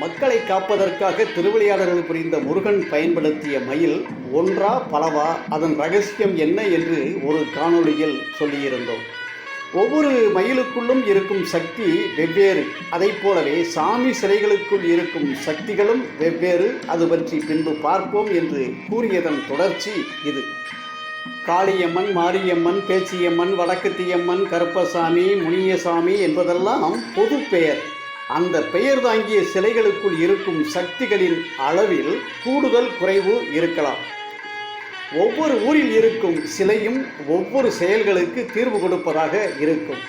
மக்களை காப்பதற்காக திருவிளையாடல்கள் புரிந்த முருகன் பயன்படுத்திய மயில் ஒன்றா பலவா? அதன் ரகசியம் என்ன என்று ஒரு காணொளியில் சொல்லியிருந்தோம். ஒவ்வொரு மயிலுக்குள்ளும் இருக்கும் சக்தி வெவ்வேறு. அதைப் போலவே சாமி சிலைகளுக்குள் இருக்கும் சக்திகளும் வெவ்வேறு. அது பற்றி பின்பு பார்ப்போம் என்று கூறியதன் தொடர்ச்சி இது. காளியம்மன் மாரியம்மன் பேச்சியம்மன் வடக்குத்தியம்மன் கருப்பசாமி முனியசாமி என்பதெல்லாம் பொது பெயர். அந்த பெயர் தாங்கிய சிலைகளுக்குள் இருக்கும் சக்திகளின் அளவில் கூடுதல் குறைவு இருக்கலாம். ஒவ்வொரு ஊரில் இருக்கும் சிலையும் ஒவ்வொரு செயல்களுக்கு தீர்வு கொடுப்பதாக இருக்கும்.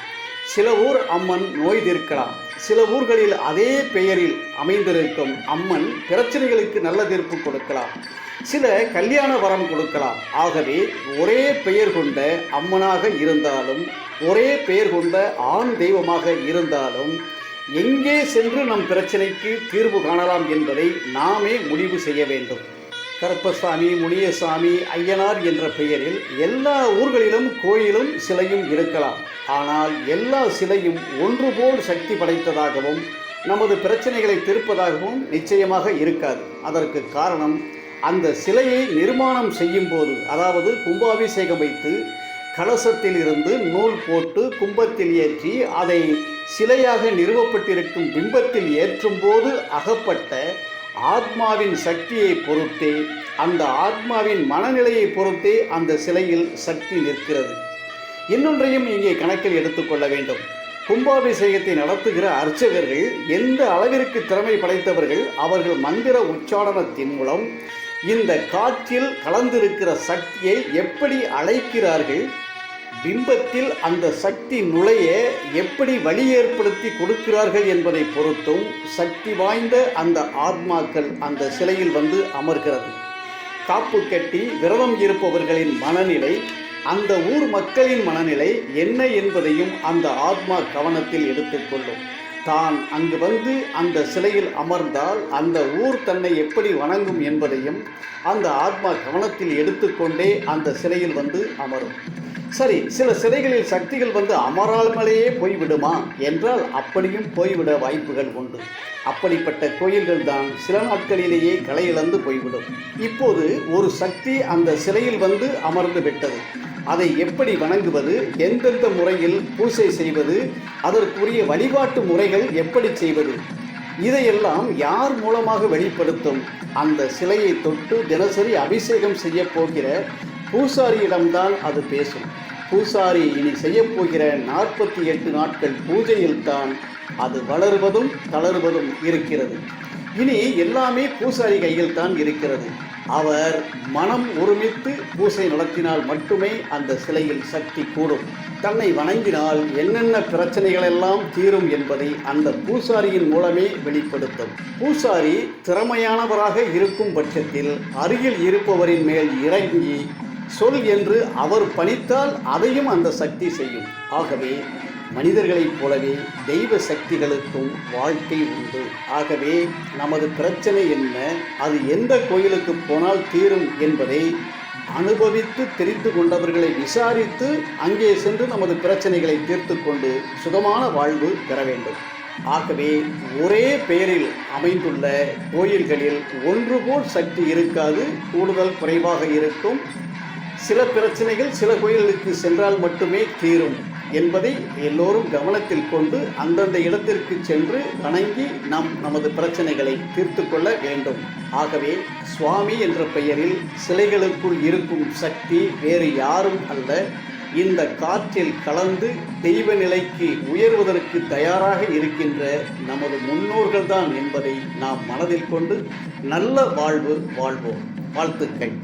சில ஊர் அம்மன் நோய் தீர்க்கலாம். சில ஊர்களில் அதே பெயரில் அமைந்திருக்கும் அம்மன் பிரச்சனைகளுக்கு நல்ல தீர்ப்பு கொடுக்கலாம். சில கல்யாண வரம் கொடுக்கலாம். ஆகவே ஒரே பெயர் கொண்ட அம்மனாக இருந்தாலும் ஒரே பெயர் கொண்ட ஆண் தெய்வமாக இருந்தாலும் எங்கே சென்று நம் பிரச்சனைக்கு தீர்வு காணலாம் என்பதை நாமே முடிவு செய்ய வேண்டும். கருப்பசாமி முனியசாமி ஐயனார் என்ற பெயரில் எல்லா ஊர்களிலும் கோயிலும் சிலையும் இருக்கலாம். ஆனால் எல்லா சிலையும் ஒன்று போல் சக்தி படைத்ததாகவும் நமது பிரச்சனைகளை தீர்ப்பதாகவும் நிச்சயமாக இருக்காது. அதற்கு காரணம் அந்த சிலையை நிர்மாணம் செய்யும் போது அதாவது கும்பாபிஷேகம் வைத்து கலசத்தில் இருந்து நூல் போட்டு கும்பத்தில் ஏற்றி அதை சிலையாக நிறுவப்பட்டிருக்கும் பிம்பத்தில் ஏற்றும் போது அகப்பட்ட ஆத்மாவின் சக்தியை பொறுத்தே அந்த ஆத்மாவின் மனநிலையை பொறுத்தே அந்த சிலையில் சக்தி நிற்கிறது. இன்னொன்றையும் இங்கே கணக்கில் எடுத்துக்கொள்ள வேண்டும். கும்பாபிஷேகத்தை நடத்துகிற அர்ச்சகர்கள் எந்த அளவிற்கு திறமை படைத்தவர்கள் அவர்கள் மந்திர உச்சாரணத்தின் மூலம் இந்த காற்றில் கலந்திருக்கிற சக்தியை எப்படி அழைக்கிறார்கள் பிம்பத்தில் அந்த சக்தி நுழைய எப்படி வழி ஏற்படுத்தி கொடுக்கிறார்கள் என்பதை பொறுத்தும் சக்தி வாய்ந்த அந்த ஆத்மாக்கள் அந்த சிலையில் வந்து அமர்கிறது. காப்பு கட்டி விரதம் இருப்பவர்களின் மனநிலை அந்த ஊர் மக்களின் மனநிலை என்ன என்பதையும் அந்த ஆத்மா கவனத்தில் எடுத்துக்கொள்ளும் தான் அங்கு வந்து அந்த சிலையில் அமர்ந்தால் அந்த ஊர் தன்னை எப்படி வணங்கும் என்பதையும் அந்த ஆத்மா கவனத்தில் எடுத்துக்கொண்டே அந்த சிலையில் வந்து அமரும். சரி சில சிலைகளில் சக்திகள் வந்து அமராமலேயே போய்விடுமா? என்றால் அப்படியும் போய்விட வாய்ப்புகள் உண்டு. அப்படிப்பட்ட கோயில்கள் தான் சில நாட்களிலேயே களை இழந்து போய்விடும். இப்போது ஒரு சக்தி அந்த சிலையில் வந்து அமர்ந்து விட்டது. அதை எப்படி வணங்குவது எந்தெந்த முறையில் பூசை செய்வது அதற்குரிய வழிபாட்டு முறைகள் எப்படி செய்வது இதையெல்லாம் யார் மூலமாக வெளிப்படுத்தும்? அந்த சிலையை தொட்டு தினசரி அபிஷேகம் செய்ய போகிற பூசாரியிடம்தான் அது பேசும். பூசாரி இனி செய்யப்போகிற நாற்பத்தி எட்டு நாட்கள் பூஜையில்தான் அது வளருவதும் தளருவதும் இருக்கிறது. இனி எல்லாமே பூசாரி கையில் தான் இருக்கிறது. அவர் மனம் ஒருமித்து பூசை நடத்தினால் மட்டுமே அந்த சிலையில் சக்தி கூடும். தன்னை வணங்கினால் என்னென்ன பிரச்சனைகளெல்லாம் தீரும் என்பதை அந்த பூசாரியின் மூலமே வெளிப்படுத்தும். பூசாரி திறமையானவராக இருக்கும் பட்சத்தில் அருகில் இருப்பவரின் மேல் இறங்கி சொல் என்று அவர் பணித்தால் அதையும் அந்த சக்தி செய்யும். ஆகவே மனிதர்களைப் போலவே தெய்வ சக்திகளுக்கும் வாழ்க்கை உண்டு. ஆகவே நமது பிரச்சனை என்ன? அது எந்த கோயிலுக்கு போனால் தீரும் என்பதை அனுபவித்து தெரிந்து கொண்டவர்களை விசாரித்து அங்கே சென்று நமது பிரச்சனைகளை தீர்த்து கொண்டு சுகமான வாழ்வு பெற வேண்டும். ஆகவே ஒரே பெயரில் அமைந்துள்ள கோயில்களில் ஒன்று போல் சக்தி இருக்காது கூடுதல் குறைவாக இருக்கும். சில பிரச்சனைகள் சில கோயில்களுக்கு சென்றால் மட்டுமே தீரும் என்பதை எல்லோரும் கவனத்தில் கொண்டு அந்தந்த இடத்திற்கு சென்று வணங்கி நாம் நமது பிரச்சனைகளை தீர்த்து கொள்ள வேண்டும். ஆகவே சுவாமி என்ற பெயரில் சிலைகளுக்குள் இருக்கும் சக்தி வேறு யாரும் அல்ல. இந்த காற்றில் கலந்து தெய்வ நிலைக்கு உயர்வதற்கு தயாராக இருக்கின்ற நமது முன்னோர்கள் தான் என்பதை நாம் மனதில் கொண்டு நல்ல வாழ்வு வாழ்வோம். வாழ்த்துக்கள்.